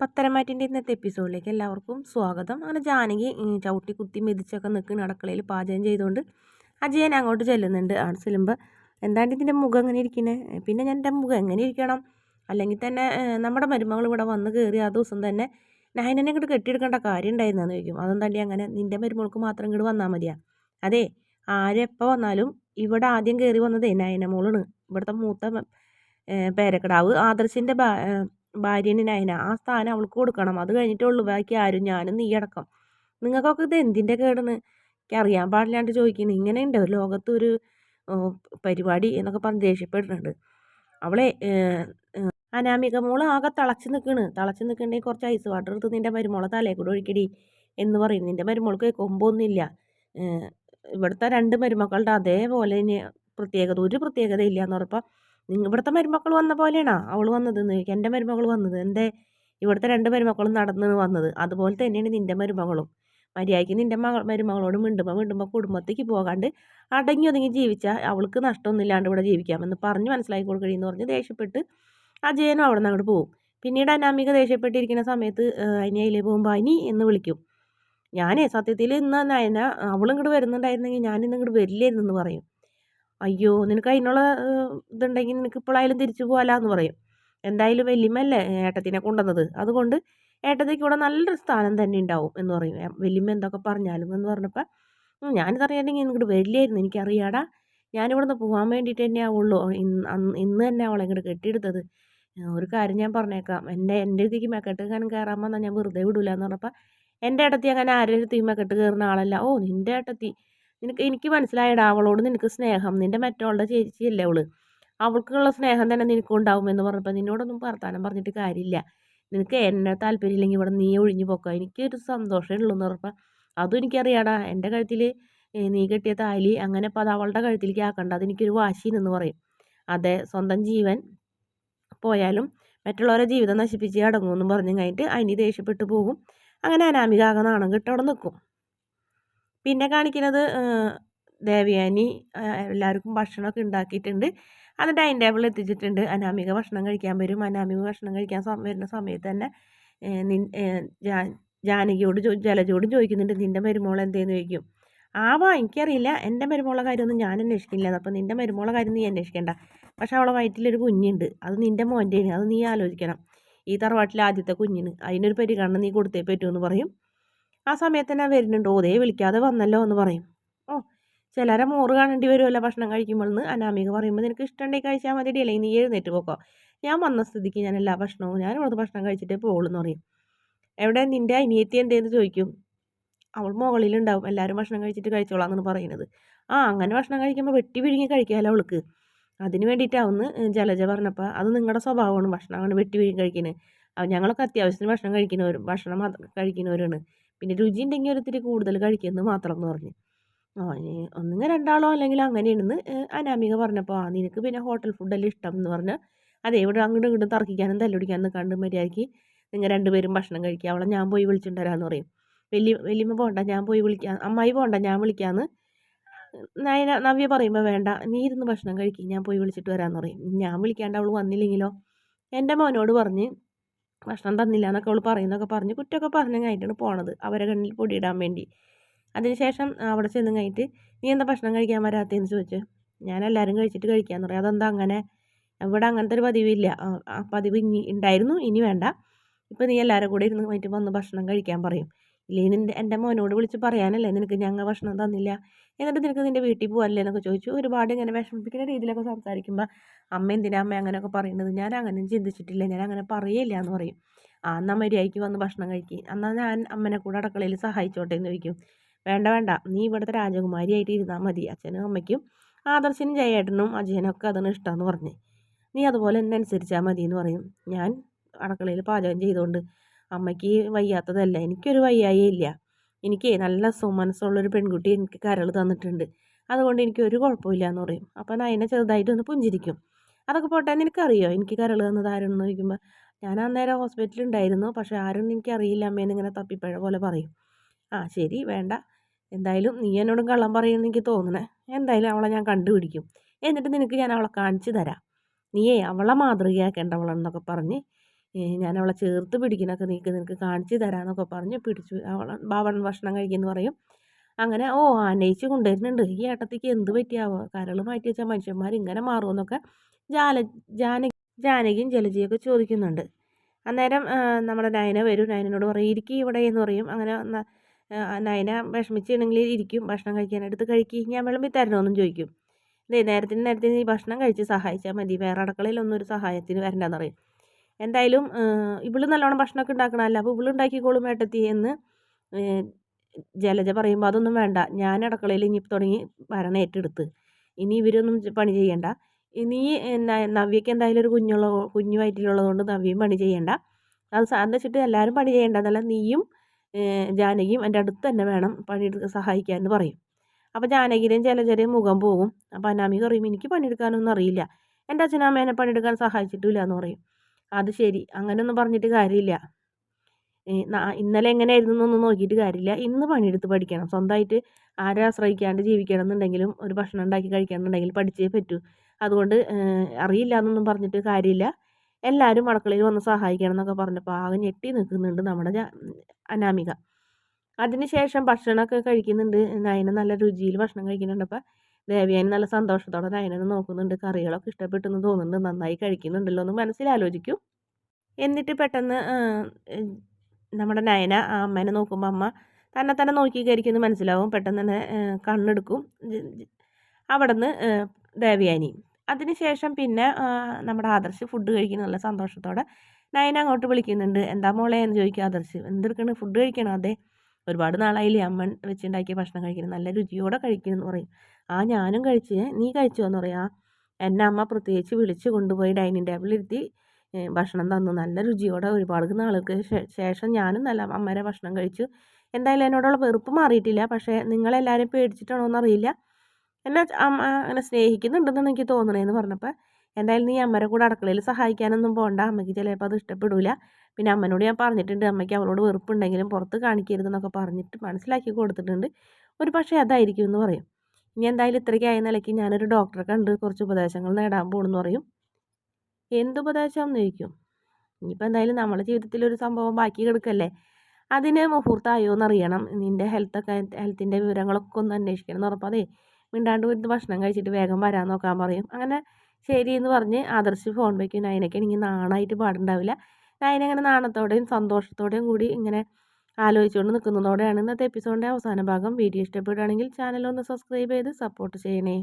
പത്തരമാറ്റിന്റെ ഇന്നത്തെ എപ്പിസോഡിലേക്ക് എല്ലാവർക്കും സ്വാഗതം. അങ്ങനെ ജാനകി ചവിട്ടി കുത്തി മെതിച്ചൊക്കെ നിൽക്കുന്ന അടുക്കളയിൽ പാചകം ചെയ്തുകൊണ്ട് അജയൻ അങ്ങോട്ട് ചെല്ലുന്നുണ്ട്. അവിടെ ചെല്ലുമ്പോൾ എന്താണ് ഇതിന്റെ മുഖം എങ്ങനെ ഇരിക്കുന്നത് പിന്നെ ഞാൻ എന്റെ മുഖം എങ്ങനെ ഇരിക്കണം? അല്ലെങ്കിൽ തന്നെ നമ്മുടെ മരുമകൾ ഇവിടെ വന്ന് കയറി ആ ദിവസം തന്നെ നയനെ ഇങ്ങോട്ട് കെട്ടിയെടുക്കേണ്ട കാര്യം ഉണ്ടായിരുന്നെന്ന് ചോദിക്കും. അതെന്താണ്ടി അങ്ങനെ? നിന്റെ മരുമകൾക്ക് മാത്രം ഇങ്ങോട്ട് വന്നാൽ മതിയാ? അതെ ആരെപ്പോൾ വന്നാലും ഇവിടെ ആദ്യം കയറി വന്നതേ നയനമോളാണ്. ഇവിടുത്തെ മൂത്ത പേരക്കിടാവ് ആദർശിന്റെ ഭാര്യന് നയന ആ സ്ഥാനം അവൾക്ക് കൊടുക്കണം. അത് കഴിഞ്ഞിട്ടുള്ളൂ ബാക്കി ആരും ഞാനും നീ അടക്കം. നിങ്ങൾക്കൊക്കെ ഇത് എന്തിന്റെ കേടാണ്? എനിക്ക് അറിയാൻ പാടില്ലാണ്ട് ചോദിക്കുന്നു. ഇങ്ങനെ ഉണ്ട് ലോകത്തൊരു പരിപാടി എന്നൊക്കെ പറഞ്ഞ് ദേഷ്യപ്പെടുന്നുണ്ട്. അവളെ അനാമിക മോൾ ആകെ തിളച്ച് നിൽക്കണ്. തിളച്ച് നിൽക്കണ്ടെങ്കിൽ കുറച്ച് ഐസ് വാട്ടർ എടുത്ത് നിന്റെ മരുമോളെ തലേ കൂടെ ഒഴിക്കടി എന്ന് പറയും. നിന്റെ മരുമോൾക്ക് കൊമ്പൊന്നുമില്ല. ഇവിടുത്തെ രണ്ട് മരുമക്കളുടെ അതേപോലെ തന്നെ പ്രത്യേകത ഒരു പ്രത്യേകത ഇല്ല എന്ന് ഇവിടുത്തെ മരുമക്കൾ വന്ന പോലെയാണോ അവൾ വന്നത്? എന്റെ മരുമകൾ വന്നത്? എന്റെ ഇവിടുത്തെ രണ്ട് മരുമക്കളും നടന്ന് വന്നത്. അതുപോലെ തന്നെയാണ് നിന്റെ മരുമകളും. മര്യാദയ്ക്ക് നിന്റെ മകൾ മരുമകളോട് മിണ്ടുമ്പോൾ മിണ്ടുമ്പോൾ കുടുംബത്തേക്ക് പോകാണ്ട് അടങ്ങി ഒതുങ്ങി ജീവിച്ചാൽ അവൾക്ക് നഷ്ടമൊന്നുമില്ലാണ്ട് ഇവിടെ ജീവിക്കാമെന്ന് പറഞ്ഞ് മനസ്സിലാക്കി കൊടുക്കണമെന്ന് പറഞ്ഞ് ദേഷ്യപ്പെട്ട് അജയനും അവിടെ നിന്ന് അങ്ങോട്ട് പോകും പിന്നീട് അനാമിക ദേഷ്യപ്പെട്ടിരിക്കുന്ന സമയത്ത് അനിയയിലേ പോകുമ്പോൾ അനി എന്ന് വിളിക്കും. ഞാനേ സത്യത്തിൽ ഇന്ന് നയന അവളിങ്ങോട്ട് വരുന്നുണ്ടായിരുന്നെങ്കിൽ ഇങ്ങോട്ട് വരില്ലായിരുന്നു പറയും. അയ്യോ നിനക്ക് അതിനുള്ള ഇതുണ്ടെങ്കിൽ നിനക്ക് ഇപ്പോഴായാലും തിരിച്ചു പോകാമെന്ന് പറയും. എന്തായാലും വലിയമ്മല്ലേ ഏട്ടത്തിനെ കൊണ്ടുവന്നത്? അതുകൊണ്ട് ഏട്ടത്തിക്ക് ഇവിടെ നല്ലൊരു സ്ഥാനം തന്നെ ഉണ്ടാവും എന്ന് പറയും. വലിയമ്മ എന്തൊക്കെ പറഞ്ഞാലും എന്ന് പറഞ്ഞപ്പോൾ ഞാനിതറിയാണെങ്കിൽ ഇങ്ങോട്ട് വരില്ലായിരുന്നു എനിക്കറിയാടാ. ഞാനിവിടുന്ന് പോകാൻ വേണ്ടിയിട്ട് തന്നെ ആവുള്ളൂ. ഇന്ന് ഇന്ന് തന്നെ അവളെ ഇങ്ങോട്ട് കെട്ടിയെടുത്തത്. ഒരു കാര്യം ഞാൻ പറഞ്ഞേക്കാം. എന്റെ എന്റെ അടുത്തേക്ക് മെക്കെട്ട് കയറാൻ വന്നാൽ ഞാൻ വെറുതെ വിടില്ല എന്ന് പറഞ്ഞപ്പോൾ എന്റെ ഏട്ടത്തി അങ്ങനെ ആരുടെ അടുത്തേക്ക് മെക്കെട്ട് കയറുന്ന ആളല്ല. ഓ നിന്റെ ഏട്ടത്തി നിനക്ക് എനിക്ക് മനസ്സിലായടാ അവളോട് നിനക്ക് സ്നേഹം. നിന്റെ മറ്റവളുടെ ചേച്ചിയല്ലേ അവൾ. അവൾക്കുള്ള സ്നേഹം തന്നെ നിനക്കും എന്ന് പറഞ്ഞപ്പോൾ നിന്നോടൊന്നും വർത്താനം പറഞ്ഞിട്ട് കാര്യമില്ല. നിനക്ക് എന്നെ താല്പര്യമില്ലെങ്കിൽ ഇവിടെ നീ ഒഴിഞ്ഞു പോക്കോ. എനിക്കൊരു സന്തോഷമേ ഉള്ളൂ എന്ന് പറഞ്ഞപ്പോൾ അതും എനിക്കറിയാടാ. എന്റെ കഴുത്തിൽ നീ കെട്ടിയ താലി അങ്ങനെ അപ്പോൾ അത് അവളുടെ കഴുത്തിലേക്ക് ആക്കണ്ട. അതെനിക്കൊരു വാശിയെന്ന് പറയും. അതെ സ്വന്തം ജീവൻ പോയാലും മറ്റുള്ളവരെ ജീവിതം നശിപ്പിച്ച് അടങ്ങുമെന്നും പറഞ്ഞു കഴിഞ്ഞിട്ട് അതിന് ദേഷ്യപ്പെട്ടു പോകും. അങ്ങനെ അനാമിക ആകെ നാണം നിൽക്കും പിന്നെ കാണിക്കുന്നത് ദേവയാനി എല്ലാവർക്കും ഭക്ഷണമൊക്കെ ഉണ്ടാക്കിയിട്ടുണ്ട്. അത് ഡൈനിങ് ടേബിളിൽ എത്തിച്ചിട്ടുണ്ട്. അനാമിക ഭക്ഷണം കഴിക്കാൻ വരും. അനാമിക ഭക്ഷണം കഴിക്കാൻ വരുന്ന സമയത്ത് തന്നെ ജാനകിയോട് ജലജോടും ചോദിക്കുന്നുണ്ട് നിന്റെ മരുമോൾ എന്തേന്ന് ചോദിക്കും? ആവാ എനിക്കറിയില്ല. എന്റെ മരുമോളെ കാര്യമൊന്നും ഞാൻ അന്വേഷിക്കില്ല അപ്പോൾ നിന്റെ മരുമോളെ കാര്യം നീ അന്വേഷിക്കേണ്ട. പക്ഷേ അവളെ വയറ്റിലൊരു കുഞ്ഞുണ്ട്. അത് നിന്റെ മോന്റെയാണ്. അത് നീ ആലോചിക്കണം. ഈ തറവാട്ടിലെ ആദ്യത്തെ കുഞ്ഞിന്. അതിനൊരു പരിഗണന നീ കൊടുത്തേ പറ്റുമെന്ന് പറയും. ആ സമയത്ത് തന്നെ വരുന്നുണ്ട്. ഓതേ വിളിക്കാതെ വന്നല്ലോ എന്ന് പറയും. ഓ ചിലരെ മോറ് കാണേണ്ടി വരുമല്ലോ ഭക്ഷണം കഴിക്കുമ്പോൾ എന്ന് അനാമിക പറയുമ്പോൾ നിനക്ക് ഇഷ്ടമുണ്ടെങ്കിൽ കഴിച്ചാൽ മതി അല്ലെങ്കിൽ നീ എഴുന്നേറ്റ് പോക്കോ. ഞാൻ വന്ന സ്ഥിതിക്ക് ഞാൻ എല്ലാ ഭക്ഷണവും ഞാൻ ഇവിടുത്തെ ഭക്ഷണം കഴിച്ചിട്ടേ പോകുള്ളൂ എന്ന് പറയും. എവിടെ? നിന്റെ അനിയത്തി എന്തേന്ന് ചോദിക്കും? അവൾ മുകളിലുണ്ടാവും. എല്ലാവരും ഭക്ഷണം കഴിച്ചിട്ട് കഴിച്ചോളാം എന്നാണ് പറയുന്നത്. ആ അങ്ങനെ ഭക്ഷണം കഴിക്കുമ്പോൾ വെട്ടി വിഴുങ്ങി കഴിക്കാമല്ലോ അവൾക്ക്. അതിന് വേണ്ടിയിട്ടാവുന്ന് ജലജ പറഞ്ഞപ്പോൾ അത് നിങ്ങളുടെ സ്വഭാവമാണ്. ഭക്ഷണം അങ്ങനെ വെട്ടി വിഴുങ്ങി കഴിക്കുന്നത് ഞങ്ങളൊക്കെ അത്യാവശ്യത്തിന് ഭക്ഷണം കഴിക്കുന്നവരും ഭക്ഷണം കഴിക്കുന്നവരാണ്. പിന്നെ രുചി ഉണ്ടെങ്കിൽ ഒരിത്തിരി കൂടുതൽ കഴിക്കുമെന്ന് മാത്രം എന്ന് പറഞ്ഞു ഒന്നുകിൽ രണ്ടാളോ അല്ലെങ്കിൽ അങ്ങനെയാണെന്ന് അനാമിക പറഞ്ഞപ്പോൾ ആ നിനക്ക് പിന്നെ ഹോട്ടൽ ഫുഡല്ലേ ഇഷ്ടം എന്ന് പറഞ്ഞ് അതെ ഇവിടെ അങ്ങോട്ടും ഇങ്ങോട്ടും തർക്കിക്കാനും തല്ലുപിടിക്കാനും കണ്ട് മര്യാദയ്ക്ക് നിങ്ങൾ രണ്ടുപേരും ഭക്ഷണം കഴിക്കുക അവളെ ഞാൻ പോയി വിളിച്ചിട്ടുണ്ടരാന്ന് പറയും. വലിയ വലിയമ്മ പോകണ്ട ഞാൻ പോയി വിളിക്കാം അമ്മായി പോകണ്ട ഞാൻ വിളിക്കാമെന്ന് നയന നവ്യ പറയുമ്പോൾ വേണ്ട നീ ഇരുന്ന് ഭക്ഷണം കഴിക്കും ഞാൻ പോയി വിളിച്ചിട്ട് വരാമെന്ന് പറയും. ഞാൻ വിളിക്കാണ്ട് അവൾ വന്നില്ലെങ്കിലോ? എന്റെ മോനോട് പറഞ്ഞ് ഭക്ഷണം തന്നില്ല എന്നൊക്കെ അവൾ പറയുന്നൊക്കെ പറഞ്ഞ് കുറ്റമൊക്കെ പറഞ്ഞു കഴിഞ്ഞിട്ടാണ് പോണത് അവരെ കണ്ണിൽ പൊടിയിടാൻ വേണ്ടി. അതിനുശേഷം അവിടെ ചെന്ന് കഴിഞ്ഞിട്ട് നീ എന്താ ഭക്ഷണം കഴിക്കാൻ വരാത്തതെന്ന് ചോദിച്ചു? ഞാൻ എല്ലാവരും കഴിച്ചിട്ട് കഴിക്കാമെന്ന് പറയും. അതെന്താ അങ്ങനെ? ഇവിടെ അങ്ങനത്തെ ഒരു പതിവില്ല. ആ പതിവ് ഇനി ഉണ്ടായിരുന്നു ഇനി വേണ്ട. ഇപ്പോൾ നീ എല്ലാവരും കൂടെ ഇരുന്ന് വന്ന് ഭക്ഷണം കഴിക്കാൻ പറയും. ഇല്ലെങ്കിൽ എന്റെ മോനോട് വിളിച്ച് പറയാനല്ലേ നിനക്ക് ഞങ്ങൾ ഭക്ഷണം തന്നില്ല? എന്നിട്ട് നിനക്ക് നിന്റെ വീട്ടിൽ പോകല്ലേ എന്നൊക്കെ ചോദിച്ചു ഒരുപാട് ഇങ്ങനെ വിഷമിപ്പിക്കുന്ന രീതിയിലൊക്കെ സംസാരിക്കുമ്പോൾ അമ്മ എന്തിനാ അമ്മ അങ്ങനെയൊക്കെ പറയുന്നത്? ഞാൻ അങ്ങനെ ചിന്തിച്ചിട്ടില്ല. ഞാൻ അങ്ങനെ പറയില്ല എന്ന് പറയും. ആ എന്നാൽ മര്യാദയ്ക്ക് വന്ന് ഭക്ഷണം കഴിക്കും. എന്നാൽ ഞാൻ അമ്മനെ കൂടെ അടുക്കളയിൽ സഹായിച്ചോട്ടെ എന്ന് ചോദിക്കും. വേണ്ട വേണ്ട. നീ ഇവിടുത്തെ രാജകുമാരിയായിട്ട് ഇരുന്നാൽ മതി. അച്ഛനും അമ്മയ്ക്കും ആദർശനും ജയേട്ടനും അജയനൊക്കെ അതിന് ഇഷ്ടമെന്ന് പറഞ്ഞ്. നീ അതുപോലെ എന്നെ അനുസരിച്ചാൽ മതി എന്ന് പറയും. ഞാൻ അടുക്കളയിൽ പാചകം ചെയ്തുകൊണ്ട് അമ്മയ്ക്ക് വയ്യാത്തതല്ല. എനിക്കൊരു വയ്യായേ ഇല്ല എനിക്ക് നല്ല സുമനസ്സുള്ളൊരു പെൺകുട്ടി എനിക്ക് കരൾ തന്നിട്ടുണ്ട്. അതുകൊണ്ട് എനിക്ക് ഒരു കുഴപ്പമില്ല എന്ന് പറയും. അപ്പം നയന ചെറുതായിട്ടൊന്ന് പുഞ്ചിരിക്കും. അതൊക്കെ പോട്ടെ നിനക്കറിയോ? എനിക്ക് കരൾ തന്നത് ആരെന്ന് ചോദിക്കുമ്പോൾ ഞാൻ അന്നേരം ഹോസ്പിറ്റലിൽ ഉണ്ടായിരുന്നു പക്ഷേ ആരും എനിക്കറിയില്ല അമ്മേന്ന് ഇങ്ങനെ തപ്പിപ്പഴ പോലെ പറയും. ആ ശരി വേണ്ട. എന്തായാലും നീ എന്നോടും കള്ളം പറയുമെന്ന് എനിക്ക് തോന്നണേ. എന്തായാലും അവളെ ഞാൻ കണ്ടുപിടിക്കും. എന്നിട്ട് നിനക്ക് ഞാൻ അവളെ കാണിച്ചു തരാം. നീയേ അവളെ മാതൃകയാക്കേണ്ടവളെന്നൊക്കെ പറഞ്ഞ് ഞാൻ അവളെ ചേർത്ത് പിടിക്കണമൊക്കെ നീക്ക് നിനക്ക് കാണിച്ചു തരാമെന്നൊക്കെ പറഞ്ഞ് പിടിച്ചു. അവൾ ബാബൺ ഭക്ഷണം കഴിക്കുമെന്ന് പറയും. അങ്ങനെ ഓ ആനയിച്ച് കൊണ്ടുവരുന്നുണ്ട്. ഈ ഏട്ടത്തേക്ക് എന്ത് പറ്റിയാവോ? കരൾ മാറ്റി വെച്ചാൽ മനുഷ്യന്മാർ ഇങ്ങനെ മാറുമെന്നൊക്കെ ജാല ജാന ജാനകിയും ജലജിയൊക്കെ ചോദിക്കുന്നുണ്ട്. അന്നേരം നമ്മുടെ നയന വരും. നയനോട് പറയും ഇരിക്കും ഇവിടെ എന്ന് പറയും. അങ്ങനെ നയന വിഷമിച്ചിട്ടുണ്ടെങ്കിൽ ഇരിക്കും ഭക്ഷണം കഴിക്കാനെടുത്ത് കഴിക്കി ഞാൻ വിളമ്പി തരണമെന്നും ചോദിക്കും. ഇതേ നേരത്തിന് നേരത്തിന് ഈ ഭക്ഷണം കഴിച്ച് സഹായിച്ചാൽ മതി. വേറെ അടുക്കളയിലൊന്നും ഒരു സഹായത്തിന് വരണ്ടെന്ന് പറയും. എന്തായാലും ഇവൾ നല്ലോണം ഭക്ഷണമൊക്കെ ഉണ്ടാക്കണമല്ലോ അപ്പോൾ ഇവൾ ഉണ്ടാക്കിക്കോളും ഏട്ടത്തി എന്ന് ജലജ പറയുമ്പോൾ അതൊന്നും വേണ്ട. ഞാൻ അടുക്കളയിൽ ഇനി തുടങ്ങി ഭരണം ഏറ്റെടുത്ത്. ഇനി ഇവരൊന്നും പണി ചെയ്യണ്ട. ഇനി നവ്യക്ക് എന്തായാലും ഒരു കുഞ്ഞുള്ള കുഞ്ഞു വയറ്റിലുള്ളത് കൊണ്ട് നവ്യയും പണി ചെയ്യണ്ട. അത് സാറിന് വെച്ചിട്ട് എല്ലാവരും പണി ചെയ്യണ്ട എന്നല്ല നീയും ജാനകിയും എന്റെ അടുത്ത് തന്നെ വേണം പണിയെടുക്കാൻ സഹായിക്കാൻ എന്ന് പറയും. അപ്പോൾ ജാനകിയുടെയും ജലജയുടെയും മുഖം പോകും. അപ്പോൾ അനാമിക പറയും എനിക്ക് പണിയെടുക്കാനൊന്നും അറിയില്ല. എന്റെ അച്ഛനമ്മേനെ പണിയെടുക്കാൻ സഹായിച്ചിട്ടില്ല എന്ന് പറയും. അത് ശരി. അങ്ങനെയൊന്നും പറഞ്ഞിട്ട് കാര്യമില്ല. ഇന്നലെ എങ്ങനെയായിരുന്നു എന്നൊന്നും നോക്കിയിട്ട് കാര്യമില്ല. ഇന്ന് പണിയെടുത്ത് പഠിക്കണം. സ്വന്തമായിട്ട് ആരെ ആശ്രയിക്കാണ്ട് ജീവിക്കണം എന്നുണ്ടെങ്കിലും ഒരു ഭക്ഷണം ഉണ്ടാക്കി കഴിക്കണം പഠിച്ചേ പറ്റൂ. അതുകൊണ്ട് അറിയില്ല എന്നൊന്നും പറഞ്ഞിട്ട് കാര്യമില്ല. എല്ലാവരും അടുക്കളയിൽ വന്ന് സഹായിക്കണം എന്നൊക്കെ പറഞ്ഞപ്പോൾ ആകെ ഞെട്ടി നിൽക്കുന്നുണ്ട് നമ്മുടെ അനാമിക. അതിനുശേഷം ഭക്ഷണമൊക്കെ കഴിക്കുന്നുണ്ട്. നയന നല്ല രുചിയിൽ ഭക്ഷണം കഴിക്കുന്നുണ്ട്. അപ്പോൾ ദേവയാനി നല്ല സന്തോഷത്തോടെ നയനനെ നോക്കുന്നുണ്ട്. കറികളൊക്കെ ഇഷ്ടപ്പെട്ടെന്ന് തോന്നുന്നുണ്ട്. നന്നായി കഴിക്കുന്നുണ്ടല്ലോ എന്ന് മനസ്സിലാലോചിക്കും. എന്നിട്ട് പെട്ടെന്ന് നമ്മുടെ നയന ആ അമ്മേനെ നോക്കുമ്പോൾ അമ്മ തന്നെ തന്നെ നോക്കി കരിക്കുമെന്ന് മനസ്സിലാവും. പെട്ടെന്ന് തന്നെ കണ്ണെടുക്കും. അവിടെ നിന്ന് ദേവയാനി. അതിനുശേഷം പിന്നെ നമ്മുടെ ആദർശ് ഫുഡ് കഴിക്കുന്ന. നല്ല സന്തോഷത്തോടെ നയന അങ്ങോട്ട് വിളിക്കുന്നുണ്ട്. എന്താ മോളെ? എന്ന് ചോദിക്കും ആദർശ്. എന്തെടുക്കണ്? ഫുഡ് കഴിക്കണം? അതെ. ഒരുപാട് നാളായില്ലേ അമ്മ വെച്ചുണ്ടാക്കിയ ഭക്ഷണം കഴിക്കണം നല്ല രുചിയോടെ കഴിക്കണം എന്ന് പറയും. ആ ഞാനും കഴിച്ച് നീ കഴിച്ചോ എന്ന് പറയാം. എന്റെ അമ്മ പ്രത്യേകിച്ച് വിളിച്ച് കൊണ്ടുപോയി ഡൈനിങ് ടേബിളിലിരുത്തി ഭക്ഷണം തന്നു. നല്ല രുചിയോടെ ഒരുപാട് നാളുകൾക്ക് ശേഷം ഞാനും നല്ല അമ്മേരെ ഭക്ഷണം കഴിച്ചു. എന്തായാലും എന്നോടുള്ള വെറുപ്പ് മാറിയിട്ടില്ല. പക്ഷേ നിങ്ങളെല്ലാവരും പേടിച്ചിട്ടാണോ എന്നറിയില്ല. എന്നെ അമ്മ അങ്ങനെ സ്നേഹിക്കുന്നുണ്ടെന്നാണ് എനിക്ക് തോന്നണേന്ന് പറഞ്ഞപ്പോൾ എന്തായാലും നീ അമ്മരെ കൂടെ അടുക്കളയിൽ സഹായിക്കാനൊന്നും പോകണ്ട അമ്മയ്ക്ക് ചിലപ്പോൾ അത് ഇഷ്ടപ്പെടില്ല പിന്നെ അമ്മനോട് ഞാൻ പറഞ്ഞിട്ടുണ്ട് അമ്മയ്ക്ക് അവളോട് വെറുപ്പുണ്ടെങ്കിലും പുറത്ത് കാണിക്കരുതെന്നൊക്കെ പറഞ്ഞിട്ട് മനസ്സിലാക്കി കൊടുത്തിട്ടുണ്ട്. ഒരു പക്ഷേ അതായിരിക്കും എന്ന് പറയും. ഇനി എന്തായാലും ഇത്രയ്ക്കായ നിലയ്ക്ക് ഞാനൊരു ഡോക്ടറെ കണ്ട് കുറച്ച് ഉപദേശങ്ങൾ നേടാൻ പോകണമെന്ന് പറയും. എന്തുപദേശം എന്ന് ചോദിക്കും? ഇനിയിപ്പോൾ എന്തായാലും നമ്മുടെ ജീവിതത്തിൽ ഒരു സംഭവം ബാക്കി കിടക്കല്ലേ? അതിന് മുഹൂർത്തമായോ എന്നറിയണം നിന്റെ ഹെൽത്തൊക്കെ ഹെൽത്തിന്റെ വിവരങ്ങളൊക്കെ ഒന്ന് അന്വേഷിക്കണം എന്ന് അതേ മിണ്ടാണ്ട് വരുന്ന ഭക്ഷണം കഴിച്ചിട്ട് വേഗം വരാൻ നോക്കാൻ പറയും. അങ്ങനെ ശരി എന്ന് പറഞ്ഞ് ആദർശ് ഫോൺ വയ്ക്കും നയനയ്ക്ക് എനിക്ക് നാണായിട്ട് പാടുണ്ടാവില്ല. നയനങ്ങനെ നാണത്തോടെയും സന്തോഷത്തോടെയും കൂടി ഇങ്ങനെ ആലോചിച്ചുകൊണ്ട് നിൽക്കുന്നതോടെയാണ് ഇന്നത്തെ എപ്പിസോഡിന്റെ അവസാന ഭാഗം. വീഡിയോ ഇഷ്ടപ്പെടുകയാണെങ്കിൽ ചാനൽ ഒന്ന് സബ്സ്ക്രൈബ് ചെയ്ത് സപ്പോർട്ട് ചെയ്യണേ.